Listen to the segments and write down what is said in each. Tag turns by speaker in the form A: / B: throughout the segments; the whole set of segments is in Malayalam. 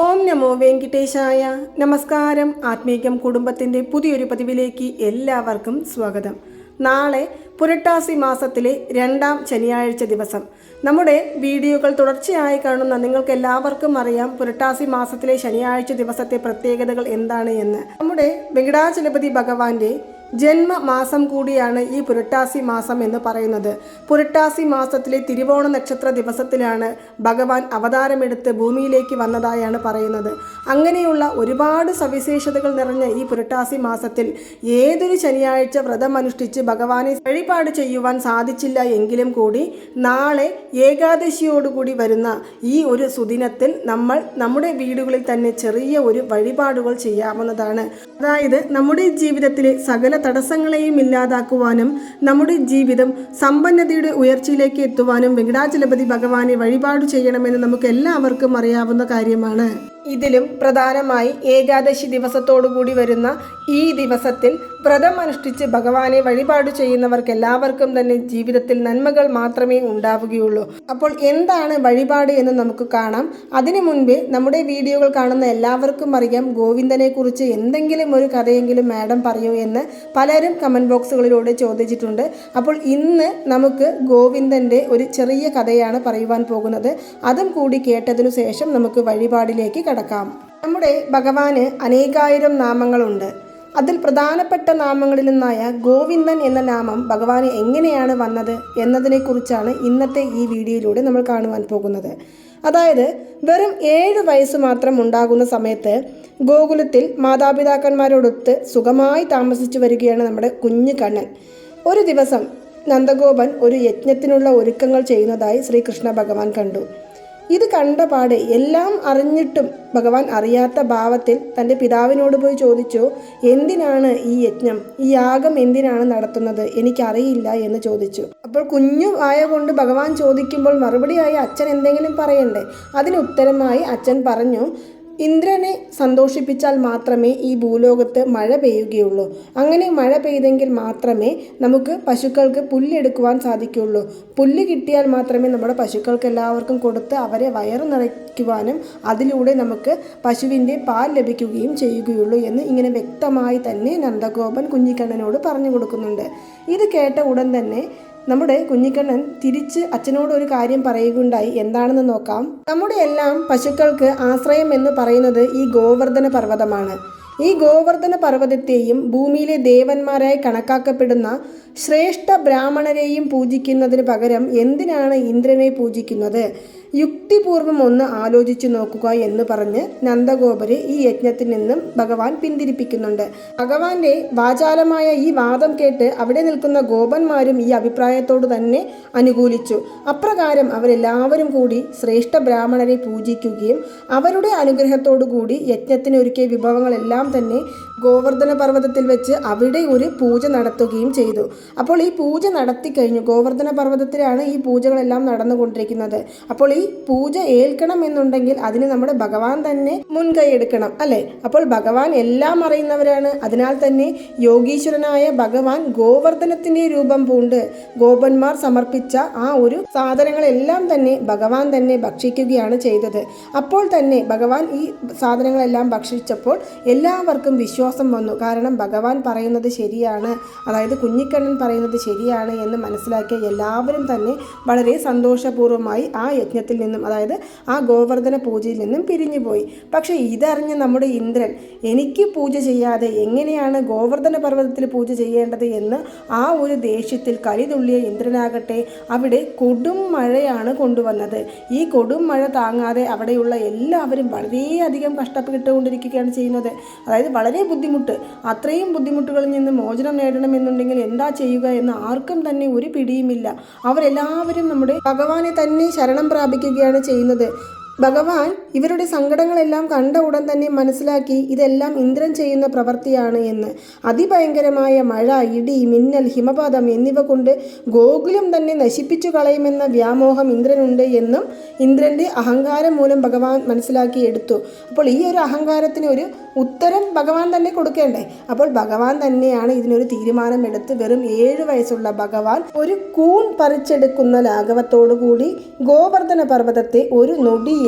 A: ഓം നമോ വെങ്കിട്ടേശായ. നമസ്കാരം. ആത്മീകം കുടുംബത്തിന്റെ പുതിയൊരു പതിവിലേക്ക് എല്ലാവർക്കും സ്വാഗതം. നാളെ പുരട്ടാസി മാസത്തിലെ രണ്ടാം ശനിയാഴ്ച ദിവസം. നമ്മുടെ വീഡിയോകൾ തുടർച്ചയായി കാണുന്ന നിങ്ങൾക്ക് എല്ലാവർക്കും അറിയാം പുരട്ടാസി മാസത്തിലെ ശനിയാഴ്ച ദിവസത്തെ പ്രത്യേകതകൾ എന്താണ് എന്ന്. നമ്മുടെ വെങ്കടാചലപതി ഭഗവാന്റെ ജന്മമാസം കൂടിയാണ് ഈ പുരട്ടാസി മാസം എന്ന് പറയുന്നത്. പുരട്ടാസി മാസത്തിലെ തിരുവോണ നക്ഷത്ര ദിവസത്തിലാണ് ഭഗവാൻ അവതാരമെടുത്ത് ഭൂമിയിലേക്ക് വന്നതായാണ് പറയുന്നത്. അങ്ങനെയുള്ള ഒരുപാട് സവിശേഷതകൾ നിറഞ്ഞ ഈ പുരട്ടാസി മാസത്തിൽ ഏതൊരു ശനിയാഴ്ച വ്രതം അനുഷ്ഠിച്ച് ഭഗവാനെ വഴിപാട് ചെയ്യുവാൻ സാധിച്ചില്ല എങ്കിലും കൂടി നാളെ ഏകാദശിയോടുകൂടി വരുന്ന ഈ ഒരു സുദിനത്തിൽ നമ്മൾ നമ്മുടെ വീടുകളിൽ തന്നെ ചെറിയ ഒരു വഴിപാടുകൾ ചെയ്യാവുന്നതാണ്. അതായത് നമ്മുടെ ജീവിതത്തിലെ സകല തടസ്സങ്ങളെയും ഇല്ലാതാക്കുവാനും നമ്മുടെ ജീവിതം സമ്പന്നതയുടെ ഉയർച്ചയിലേക്ക് എത്തുവാനും വെങ്കടാചലപതി ഭഗവാനെ വഴിപാട് ചെയ്യണമെന്ന് നമുക്ക് എല്ലാവർക്കും അറിയാവുന്ന കാര്യമാണ്. ഇതിലും പ്രധാനമായി ഏകാദശി ദിവസത്തോടുകൂടി വരുന്ന ഈ ദിവസത്തിൽ വ്രതം അനുഷ്ഠിച്ച് ഭഗവാനെ വഴിപാട് ചെയ്യുന്നവർക്ക് എല്ലാവർക്കും തന്നെ ജീവിതത്തിൽ നന്മകൾ മാത്രമേ ഉണ്ടാവുകയുള്ളൂ. അപ്പോൾ എന്താണ് വഴിപാട് എന്ന് നമുക്ക് കാണാം. അതിനു മുൻപ് നമ്മുടെ വീഡിയോകൾ കാണുന്ന എല്ലാവർക്കും അറിയാം. ഗോവിന്ദനെ കുറിച്ച് എന്തെങ്കിലും ഒരു കഥയെങ്കിലും മാഡം പറയൂ എന്ന് പലരും കമന്റ് ബോക്സുകളിലൂടെ ചോദിച്ചിട്ടുണ്ട്. അപ്പോൾ ഇന്ന് നമുക്ക് ഗോവിന്ദന്റെ ഒരു ചെറിയ കഥയാണ് പറയുവാൻ പോകുന്നത്. അതും കൂടി കേട്ടതിനു ശേഷം നമുക്ക് വഴിപാടിലേക്ക് കടക്കാം. നമ്മുടെ ഭഗവാന് അനേകായിരം നാമങ്ങളുണ്ട്. അതിൽ പ്രധാനപ്പെട്ട നാമങ്ങളിൽ നിന്നായ ഗോവിന്ദൻ എന്ന നാമം ഭഗവാന് എങ്ങനെയാണ് വന്നത് എന്നതിനെക്കുറിച്ചാണ് ഇന്നത്തെ ഈ വീഡിയോയിലൂടെ നമ്മൾ കാണുവാൻ പോകുന്നത്. അതായത് വെറും ഏഴ് വയസ്സ് മാത്രം ഉണ്ടാകുന്ന സമയത്ത് ഗോകുലത്തിൽ മാതാപിതാക്കന്മാരോടൊത്ത് സുഖമായി താമസിച്ചു വരികയാണ് നമ്മുടെ കുഞ്ഞു കണ്ണൻ. ഒരു ദിവസം നന്ദഗോപൻ ഒരു യജ്ഞത്തിനുള്ള ഒരുക്കങ്ങൾ ചെയ്യുന്നതായി ശ്രീകൃഷ്ണ ഭഗവാൻ കണ്ടു. ഇത് കണ്ട പാടെ എല്ലാം അറിഞ്ഞിട്ടും ഭഗവാൻ അറിയാത്ത ഭാവത്തിൽ തന്റെ പിതാവിനോട് പോയി ചോദിച്ചു എന്തിനാണ് ഈ യജ്ഞം? ഈ യാഗം എന്തിനാണ് നടത്തുന്നത്? എനിക്കറിയില്ല എന്ന് ചോദിച്ചു. അപ്പോൾ കുഞ്ഞു ആയ കൊണ്ട് ഭഗവാൻ ചോദിക്കുമ്പോൾ മറുപടിയായി അച്ഛൻ എന്തെങ്കിലും പറയണ്ടേ? അതിന് ഉത്തരമായി അച്ഛൻ പറഞ്ഞു ഇന്ദ്രനെ സന്തോഷിപ്പിച്ചാൽ മാത്രമേ ഈ ഭൂലോകത്ത് മഴ പെയ്യുകയുള്ളൂ. അങ്ങനെ മഴ പെയ്തെങ്കിൽ മാത്രമേ നമുക്ക് പശുക്കൾക്ക് പുല്ലെടുക്കുവാൻ സാധിക്കുകയുള്ളൂ. പുല്ല് കിട്ടിയാൽ മാത്രമേ നമ്മുടെ പശുക്കൾക്ക് എല്ലാവർക്കും കൊടുത്ത് അവരെ വയറ് നിറയ്ക്കുവാനും അതിലൂടെ നമുക്ക് പശുവിന്റെ പാൽ ലഭിക്കുകയും ചെയ്യുകയുള്ളൂ എന്ന് ഇങ്ങനെ വ്യക്തമായി തന്നെ നന്ദഗോപൻ കുഞ്ഞിക്കണ്ണനോട് പറഞ്ഞു കൊടുക്കുന്നുണ്ട്. ഇത് കേട്ട ഉടൻ തന്നെ നമ്മുടെ കുഞ്ഞിക്കണ്ണൻ തിരിച്ച് അച്ഛനോട് ഒരു കാര്യം പറയുകയുണ്ടായി. എന്താണെന്ന് നോക്കാം. നമ്മുടെ എല്ലാം പശുക്കൾക്ക് ആശ്രയം എന്ന് പറയുന്നത് ഈ ഗോവർദ്ധന പർവതമാണ്. ഈ ഗോവർദ്ധന പർവതത്തെയും ഭൂമിയിലെ ദേവന്മാരായി കണക്കാക്കപ്പെടുന്ന ശ്രേഷ്ഠ ബ്രാഹ്മണരെയും പൂജിക്കുന്നതിന് പകരം എന്തിനാണ് ഇന്ദ്രനെ പൂജിക്കുന്നത്? യുക്തിപൂർവം ഒന്ന് ആലോചിച്ചു നോക്കുക എന്ന് പറഞ്ഞ് നന്ദഗോപരെ ഈ യജ്ഞത്തിൽ നിന്നും ഭഗവാൻ പിന്തിരിപ്പിക്കുന്നുണ്ട്. ഭഗവാന്റെ വാചാലമായ ഈ വാദം കേട്ട് അവിടെ നിൽക്കുന്ന ഗോപന്മാരും ഈ അഭിപ്രായത്തോട് തന്നെ അനുകൂലിച്ചു. അപ്രകാരം അവരെല്ലാവരും കൂടി ശ്രേഷ്ഠ ബ്രാഹ്മണരെ പൂജിക്കുകയും അവരുടെ അനുഗ്രഹത്തോടു കൂടി യജ്ഞത്തിനൊരുക്കിയ വിഭവങ്ങളെല്ലാം തന്നെ ഗോവർദ്ധന പർവതത്തിൽ വെച്ച് അവിടെ ഒരു പൂജ നടത്തുകയും ചെയ്തു. അപ്പോൾ ഈ പൂജ നടത്തി കഴിഞ്ഞു. ഗോവർദ്ധന പർവതത്തിലാണ് ഈ പൂജകളെല്ലാം നടന്നുകൊണ്ടിരിക്കുന്നത്. അപ്പോൾ ഈ പൂജ ഏൽക്കണം എന്നുണ്ടെങ്കിൽ അതിന് നമ്മുടെ ഭഗവാൻ തന്നെ മുൻകൈ എടുക്കണം അല്ലേ? അപ്പോൾ ഭഗവാൻ എല്ലാം അറിയുന്നവരാണ്. അതിനാൽ തന്നെ യോഗീശ്വരനായ ഭഗവാൻ ഗോവർദ്ധനത്തിന്റെ രൂപം പൂണ്ട്. ഗോപന്മാർ സമർപ്പിച്ച ആ ഒരു സാധനങ്ങളെല്ലാം തന്നെ ഭഗവാൻ തന്നെ ഭക്ഷിക്കുകയാണ് ചെയ്തത്. അപ്പോൾ തന്നെ ഭഗവാൻ ഈ സാധനങ്ങളെല്ലാം ഭക്ഷിച്ചപ്പോൾ എല്ലാവർക്കും വിശ്വാസം വന്നു. കാരണം ഭഗവാൻ പറയുന്നത് ശരിയാണ്. അതായത് കുഞ്ഞിക്കണ്ണൻ പറയുന്നത് ശരിയാണ് എന്ന് മനസ്സിലാക്കിയ എല്ലാവരും തന്നെ വളരെ സന്തോഷപൂർവമായി ആ യജ്ഞത്തിൽ നിന്നും അതായത് ആ ഗോവർദ്ധന പൂജയിൽ നിന്നും പിരിഞ്ഞുപോയി. പക്ഷേ ഇതറിഞ്ഞ നമ്മുടെ ഇന്ദ്രൻ എനിക്ക് പൂജ ചെയ്യാതെ എങ്ങനെയാണ് ഗോവർദ്ധന പർവതത്തിൽ പൂജ ചെയ്യേണ്ടത് എന്ന് ആ ഒരു ദേഷ്യത്തിൽ കലിതുള്ളിയ ഇന്ദ്രനാകട്ടെ അവിടെ കൊടും മഴയാണ് കൊണ്ടുവന്നത്. ഈ കൊടും മഴ താങ്ങാതെ അവിടെയുള്ള എല്ലാവരും വളരെയധികം കഷ്ടപ്പെട്ടുകൊണ്ടിരിക്കുകയാണ് ചെയ്യുന്നത്. അതായത് വളരെ ബുദ്ധിമുട്ട്. അത്രയും ബുദ്ധിമുട്ടുകളിൽ നിന്ന് മോചനം നേടണമെന്നുണ്ടെങ്കിൽ എന്താ ചെയ്യുക എന്ന് ആർക്കും തന്നെ ഒരു പിടിയുമില്ല. അവരെല്ലാവരും നമ്മുടെ ഭഗവാനെ തന്നെ ശരണം പ്രാപിക്കുകയാണ് ചെയ്യുന്നത്. ഭഗവാൻ ഇവരുടെ സങ്കടങ്ങളെല്ലാം കണ്ട ഉടൻ തന്നെ മനസ്സിലാക്കി ഇതെല്ലാം ഇന്ദ്രൻ ചെയ്യുന്ന പ്രവൃത്തിയാണ് എന്ന്. അതിഭയങ്കരമായ മഴ ഇടി മിന്നൽ ഹിമപാതം എന്നിവ കൊണ്ട് ഗോകുലം തന്നെ നശിപ്പിച്ചു കളയുമെന്ന വ്യാമോഹം ഇന്ദ്രനുണ്ട് എന്നും ഇന്ദ്രന്റെ അഹങ്കാരം മൂലം ഭഗവാൻ മനസ്സിലാക്കി എടുത്തു. അപ്പോൾ ഈ ഒരു അഹങ്കാരത്തിന് ഒരു ഉത്തരം ഭഗവാൻ തന്നെ കൊടുക്കേണ്ടേ? അപ്പോൾ ഭഗവാൻ തന്നെയാണ് ഇതിനൊരു തീരുമാനം എടുത്ത് വെറും ഏഴ് വയസ്സുള്ള ഭഗവാൻ ഒരു കൂൺ പറിച്ചെടുക്കുന്ന ലാഘവത്തോടു കൂടി ഗോവർദ്ധന പർവതത്തെ ഒരു നൊടിയിൽ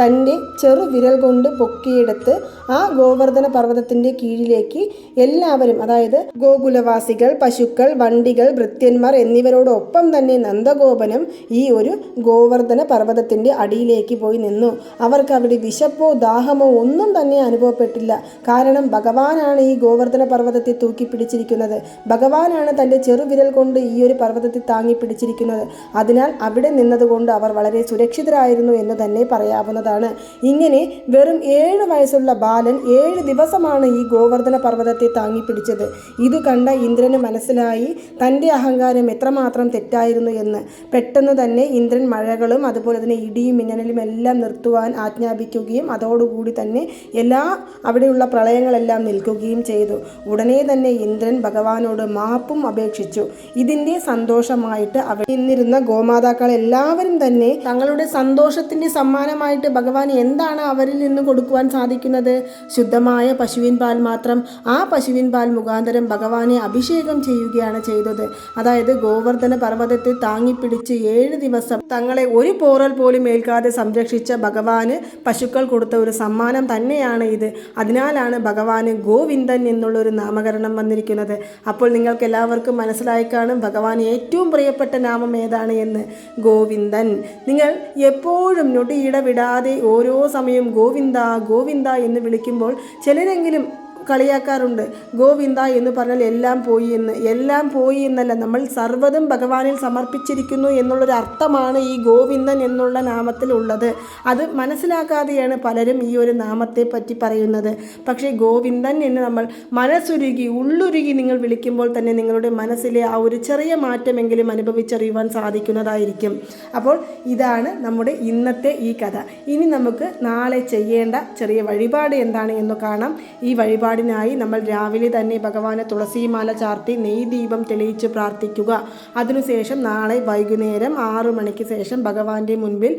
A: തന്റെ ചെറുവിരൽ കൊണ്ട് പൊക്കിയെടുത്ത് ആ ഗോവർദ്ധന പർവതത്തിന്റെ കീഴിലേക്ക് എല്ലാവരും അതായത് ഗോകുലവാസികൾ പശുക്കൾ വണ്ടികൾ ഭൃത്യന്മാർ എന്നിവരോടൊപ്പം തന്നെ നന്ദഗോപനം ഈ ഒരു ഗോവർദ്ധന പർവതത്തിന്റെ അടിയിലേക്ക് പോയി നിന്നു. അവർക്ക് അവിടെ വിശപ്പോ ദാഹമോ ഒന്നും തന്നെ അനുഭവപ്പെട്ടില്ല. കാരണം ഭഗവാനാണ് ഈ ഗോവർദ്ധന പർവതത്തെ തൂക്കി പിടിച്ചിരിക്കുന്നത്. ഭഗവാനാണ് തന്റെ ചെറുവിരൽ കൊണ്ട് ഈ ഒരു പർവതത്തെ താങ്ങി പിടിച്ചിരിക്കുന്നത്. അതിനാൽ അവിടെ നിന്നതുകൊണ്ട് അവർ വളരെ സുരക്ഷിതരായിരുന്നു എന്ന് തന്നെ പറയാവുന്നതാണ്. ഇങ്ങനെ വെറും ഏഴ് വയസ്സുള്ള ബാലൻ ഏഴ് ദിവസമാണ് ഈ ഗോവർദ്ധന പർവതത്തെ താങ്ങി പിടിച്ചത് ഇത് കണ്ട ഇന്ദ്രന് മനസ്സിലായി തന്റെ അഹങ്കാരം എത്രമാത്രം തെറ്റായിരുന്നു എന്ന്. പെട്ടെന്ന് തന്നെ ഇന്ദ്രൻ മഴകളും അതുപോലെ തന്നെ ഇടിയും മിന്നലും എല്ലാം നിർത്തുവാൻ ആജ്ഞാപിക്കുകയും അതോടുകൂടി തന്നെ എല്ലാ അവിടെയുള്ള പ്രളയങ്ങളെല്ലാം നിൽക്കുകയും ചെയ്തു. ഉടനെ തന്നെ ഇന്ദ്രൻ ഭഗവാനോട് മാപ്പും അപേക്ഷിച്ചു. ഇതിന്റെ സന്തോഷമായിട്ട് അവിടെ നിന്നിരുന്ന ഗോമാതാക്കൾ എല്ലാവരും തന്നെ തങ്ങളുടെ സന്തോഷത്തിന്റെ സമ്മാനമായിട്ട് ഭഗവാൻ എന്താണ് അവരിൽ നിന്ന് കൊടുക്കുവാൻ സാധിക്കുന്നത്? ശുദ്ധമായ പശുവിൻ പാൽ മാത്രം. ആ പശുവിൻ പാൽ മുഖാന്തരം ഭഗവാനെ അഭിഷേകം ചെയ്യുകയാണ് ചെയ്തത്. അതായത് ഗോവർദ്ധന പർവതത്തെ താങ്ങിപ്പിടിച്ച് ഏഴ് ദിവസം തങ്ങളെ ഒരു പോറൽ പോലും ഏൽക്കാതെ സംരക്ഷിച്ച ഭഗവാന് പശുക്കൾ കൊടുത്ത ഒരു സമ്മാനം തന്നെയാണ് ഇത്. അതിനാലാണ് ഭഗവാന് ഗോവിന്ദൻ എന്നുള്ളൊരു നാമകരണം വന്നിരിക്കുന്നത്. അപ്പോൾ നിങ്ങൾക്ക് എല്ലാവർക്കും മനസ്സിലായി കാണും ഭഗവാൻ ഏറ്റവും പ്രിയപ്പെട്ട നാമം ഏതാണ് എന്ന്. ഗോവിന്ദൻ. നിങ്ങൾ എപ്പോഴും നൊടിയിടവിടാതെ ഓരോ സമയം ഗോവിന്ദ ഗോവിന്ദ എന്ന് വിളിക്കുമ്പോൾ ചിലരെങ്കിലും കളിയാക്കാറുണ്ട്. ഗോവിന്ദ എന്ന് പറഞ്ഞാൽ എല്ലാം പോയി എന്ന്. എല്ലാം പോയി എന്നല്ല നമ്മൾ സർവതും ഭഗവാനിൽ സമർപ്പിച്ചിരിക്കുന്നു എന്നുള്ളൊരു അർത്ഥമാണ് ഈ ഗോവിന്ദൻ എന്നുള്ള നാമത്തിൽ ഉള്ളത്. അത് മനസ്സിലാക്കാതെയാണ് പലരും ഈ ഒരു നാമത്തെ പറ്റി പറയുന്നത്. പക്ഷേ ഗോവിന്ദൻ എന്ന് നമ്മൾ മനസ്സുരുകി ഉള്ളുരുകി നിങ്ങൾ വിളിക്കുമ്പോൾ തന്നെ നിങ്ങളുടെ മനസ്സിലെ ആ ഒരു ചെറിയ മാറ്റമെങ്കിലും അനുഭവിച്ചറിയുവാൻ സാധിക്കുന്നതായിരിക്കും. അപ്പോൾ ഇതാണ് നമ്മുടെ ഇന്നത്തെ ഈ കഥ. ഇനി നമുക്ക് നാളെ ചെയ്യേണ്ട ചെറിയ വഴിപാട് എന്താണ് എന്ന് കാണാം. ഈ വഴിപാടിനായി നമ്മൾ രാവിലെ തന്നെ ഭഗവാനെ തുളസിമാല ചാർത്തി നെയ് ദീപം തെളിയിച്ച് പ്രാർത്ഥിക്കുക. അതിനുശേഷം നാളെ വൈകുന്നേരം ആറു മണിക്ക് ശേഷം ഭഗവാന്റെ മുൻപിൽ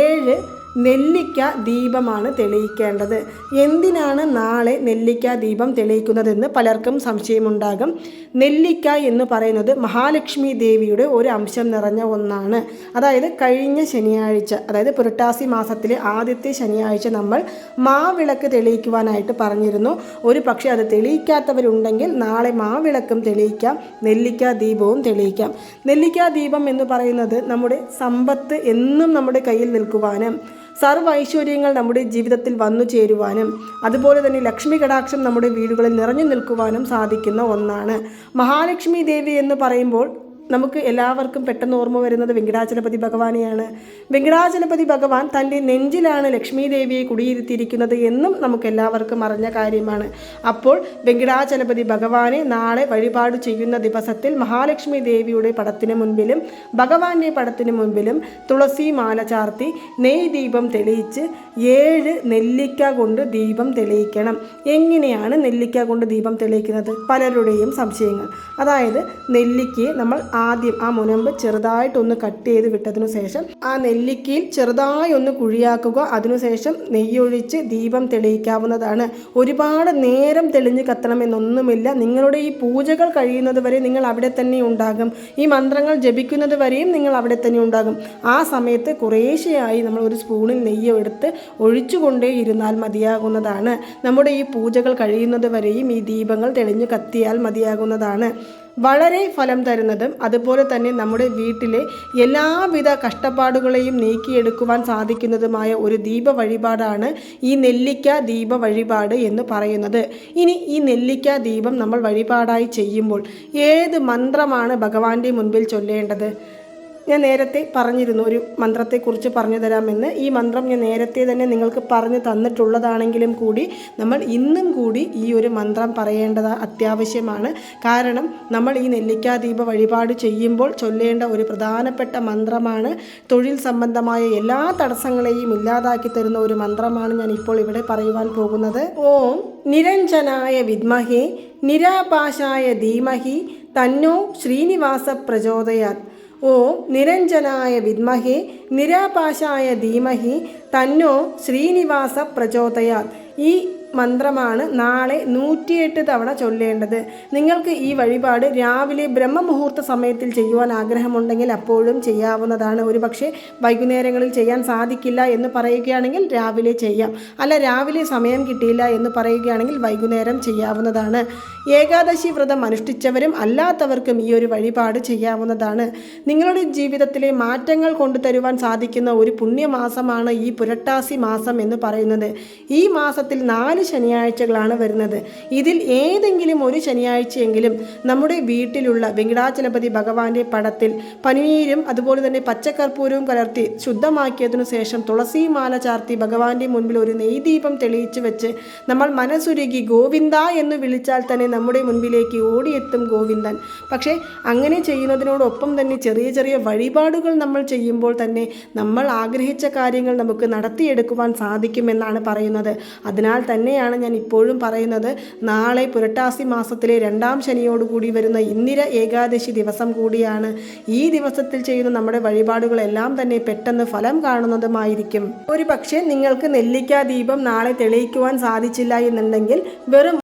A: ഏഴ് നെല്ലിക്ക ദീപമാണ് തെളിയിക്കേണ്ടത്. എന്തിനാണ് നാളെ നെല്ലിക്ക ദീപം തെളിയിക്കുന്നതെന്ന് പലർക്കും സംശയമുണ്ടാകും. നെല്ലിക്ക എന്ന് പറയുന്നത് മഹാലക്ഷ്മി ദേവിയുടെ ഒരു അംശം നിറഞ്ഞ ഒന്നാണ്. അതായത് കഴിഞ്ഞ ശനിയാഴ്ച അതായത് പുരട്ടാസി മാസത്തിലെ ആദ്യത്തെ ശനിയാഴ്ച നമ്മൾ മാവിളക്ക് തെളിയിക്കുവാനായിട്ട് പറഞ്ഞിരുന്നു. ഒരു പക്ഷേ അത് തെളിയിക്കാത്തവരുണ്ടെങ്കിൽ നാളെ മാവിളക്കും തെളിയിക്കാം നെല്ലിക്ക ദീപവും തെളിയിക്കാം. നെല്ലിക്ക ദീപം എന്ന് പറയുന്നത് നമ്മുടെ സമ്പത്ത് എന്നും നമ്മുടെ കയ്യിൽ നിൽക്കുവാനും സർവ ഐശ്വര്യങ്ങൾ നമ്മുടെ ജീവിതത്തിൽ വന്നു ചേരുവാനും അതുപോലെ തന്നെ ലക്ഷ്മി കടാക്ഷം നമ്മുടെ വീടുകളിൽ നിറഞ്ഞു നിൽക്കുവാനും സാധിക്കുന്ന ഒന്നാണ്. മഹാലക്ഷ്മി ദേവി എന്ന് പറയുമ്പോൾ നമുക്ക് എല്ലാവർക്കും പെട്ടെന്ന് ഓർമ്മ വരുന്നത് വെങ്കടാചലപതി ഭഗവാനെയാണ്. വെങ്കടാചലപതി ഭഗവാൻ തന്റെ നെഞ്ചിലാണ് ലക്ഷ്മി ദേവിയെ കുടിയിരുത്തിയിരിക്കുന്നത് എന്നും നമുക്ക് എല്ലാവർക്കും അറിഞ്ഞ കാര്യമാണ്. അപ്പോൾ വെങ്കടാചലപതി ഭഗവാനെ നാളെ വഴിപാട് ചെയ്യുന്ന ദിവസത്തിൽ മഹാലക്ഷ്മി ദേവിയുടെ പടത്തിന് മുൻപിലും ഭഗവാന്റെ പടത്തിന് മുൻപിലും തുളസി മാല ചാർത്തി നെയ് ദീപം തെളിയിച്ച് ഏഴ് നെല്ലിക്ക കൊണ്ട് ദീപം തെളിയിക്കണം. എങ്ങനെയാണ് നെല്ലിക്ക കൊണ്ട് ദീപം തെളിയിക്കുന്നത്? പലരുടെയും സംശയങ്ങൾ. അതായത് നെല്ലിക്കയെ നമ്മൾ ആദ്യം ആ മുനമ്പ് ചെറുതായിട്ടൊന്ന് കട്ട് ചെയ്ത് വിട്ടതിനു ശേഷം ആ നെല്ലിക്കയിൽ ചെറുതായി ഒന്ന് കുഴിയാക്കുക. അതിനുശേഷം നെയ്യൊഴിച്ച് ദീപം തെളിയിക്കാവുന്നതാണ്. ഒരുപാട് നേരം തെളിഞ്ഞ് കത്തണമെന്നൊന്നുമില്ല. നിങ്ങളുടെ ഈ പൂജകൾ കഴിയുന്നത് വരെ നിങ്ങൾ അവിടെ തന്നെ ഉണ്ടാകും. ഈ മന്ത്രങ്ങൾ ജപിക്കുന്നത് വരെയും നിങ്ങൾ അവിടെ തന്നെ ഉണ്ടാകും. ആ സമയത്ത് കുറേശ്ശെയായി നമ്മൾ ഒരു സ്പൂണിൽ നെയ്യ് എടുത്ത് ഒഴിച്ചുകൊണ്ടേ ഇരുന്നാൽ മതിയാകുന്നതാണ്. നമ്മുടെ ഈ പൂജകൾ കഴിയുന്നത് വരെയും ഈ ദീപങ്ങൾ തെളിഞ്ഞു കത്തിയാൽ മതിയാകുന്നതാണ്. വളരെ ഫലം തരുന്നതും അതുപോലെ തന്നെ നമ്മുടെ വീട്ടിലെ എല്ലാവിധ കഷ്ടപ്പാടുകളെയും നീക്കിയെടുക്കുവാൻ സാധിക്കുന്നതുമായ ഒരു ദീപ വഴിപാടാണ് ഈ നെല്ലിക്ക ദീപ വഴിപാട് എന്ന് പറയുന്നത്. ഇനി ഈ നെല്ലിക്ക ദീപം നമ്മൾ വഴിപാടായി ചെയ്യുമ്പോൾ ഏത് മന്ത്രമാണ് ഭഗവാന്റെ മുൻപിൽ ചൊല്ലേണ്ടത്? ഞാൻ നേരത്തെ പറഞ്ഞിരുന്നു ഒരു മന്ത്രത്തെക്കുറിച്ച് പറഞ്ഞു തരാമെന്ന്. ഈ മന്ത്രം ഞാൻ നേരത്തെ തന്നെ നിങ്ങൾക്ക് പറഞ്ഞു തന്നിട്ടുള്ളതാണെങ്കിലും കൂടി നമ്മൾ ഇന്നും കൂടി ഈ ഒരു മന്ത്രം പറയേണ്ടത് അത്യാവശ്യമാണ്. കാരണം നമ്മൾ ഈ നെല്ലിക്കാദീപ വഴിപാട് ചെയ്യുമ്പോൾ ചൊല്ലേണ്ട ഒരു പ്രധാനപ്പെട്ട മന്ത്രമാണ് തൊഴിൽ സംബന്ധമായ എല്ലാ തടസ്സങ്ങളെയും ഇല്ലാതാക്കി തരുന്ന ഒരു മന്ത്രമാണ് ഞാൻ ഇപ്പോൾ ഇവിടെ പറയുവാൻ പോകുന്നത്. ഓം നിരഞ്ജനായ വിദ്മഹേ നിരാപാശായ ധീമഹി തന്നോ ശ്രീനിവാസ പ്രചോദയാത് ഓം നിരഞ്ജനായ വിദ്മഹേ നിരാപാശായ ധീമഹി തന്നോ ശ്രീനിവാസ പ്രചോദയാൽ ഈ മന്ത്രമാണ് നാളെ നൂറ്റിയെട്ട് തവണ ചൊല്ലേണ്ടത്. നിങ്ങൾക്ക് ഈ വഴിപാട് രാവിലെ ബ്രഹ്മമുഹൂർത്ത സമയത്തിൽ ചെയ്യുവാൻ ആഗ്രഹമുണ്ടെങ്കിൽ അപ്പോഴും ചെയ്യാവുന്നതാണ്. ഒരു പക്ഷേ വൈകുന്നേരങ്ങളിൽ ചെയ്യാൻ സാധിക്കില്ല എന്ന് പറയുകയാണെങ്കിൽ രാവിലെ ചെയ്യാം. അല്ല രാവിലെ സമയം കിട്ടിയില്ല എന്ന് പറയുകയാണെങ്കിൽ വൈകുന്നേരം ചെയ്യാവുന്നതാണ്. ഏകാദശി വ്രതം അനുഷ്ഠിച്ചവരും അല്ലാത്തവർക്കും ഈ ഒരു വഴിപാട് ചെയ്യാവുന്നതാണ്. നിങ്ങളുടെ ജീവിതത്തിലെ മാറ്റങ്ങൾ കൊണ്ടുതരുവാൻ സാധിക്കുന്ന ഒരു പുണ്യമാസമാണ് ഈ പുരട്ടാസി മാസം എന്ന് പറയുന്നത്. ഈ മാസത്തിൽ നാല് ശനിയാഴ്ചകളാണ് വരുന്നത്. ഇതിൽ ഏതെങ്കിലും ഒരു ശനിയാഴ്ചയെങ്കിലും നമ്മുടെ വീട്ടിലുള്ള വെങ്കിടാചലപതി ഭഗവാന്റെ പടത്തിൽ പനിനീരും അതുപോലെ തന്നെ പച്ചക്കർപ്പൂരവും കലർത്തി ശുദ്ധമാക്കിയതിനു ശേഷം തുളസി മാല ചാർത്തി ഭഗവാന്റെ മുൻപിൽ ഒരു നെയ്ദീപം തെളിയിച്ചു വെച്ച് നമ്മൾ മനസ്സുരുകി ഗോവിന്ദ എന്ന് വിളിച്ചാൽ തന്നെ നമ്മുടെ മുൻപിലേക്ക് ഓടിയെത്തും ഗോവിന്ദൻ. പക്ഷേ അങ്ങനെ ചെയ്യുന്നതിനോടൊപ്പം തന്നെ ചെറിയ ചെറിയ വഴിപാടുകൾ നമ്മൾ ചെയ്യുമ്പോൾ തന്നെ നമ്മൾ ആഗ്രഹിച്ച കാര്യങ്ങൾ നമുക്ക് നടത്തിയെടുക്കുവാൻ സാധിക്കുമെന്നാണ് പറയുന്നത്. അതിനാൽ തന്നെയാണ് ഞാൻ ഇപ്പോഴും പറയുന്നത്. നാളെ പുരട്ടാസി മാസത്തിലെ രണ്ടാം ശനിയോടുകൂടി വരുന്ന ഇന്ദിര ഏകാദശി ദിവസം കൂടിയാണ്. ഈ ദിവസത്തിൽ ചെയ്യുന്ന നമ്മുടെ വഴിപാടുകളെല്ലാം തന്നെ പെട്ടെന്ന് ഫലം കാണുന്നതുമായിരിക്കും. ഒരു പക്ഷേ നിങ്ങൾക്ക് നെല്ലിക്കാ ദീപം നാളെ തെളിയിക്കുവാൻ സാധിച്ചില്ല എന്നുണ്ടെങ്കിൽ വെറും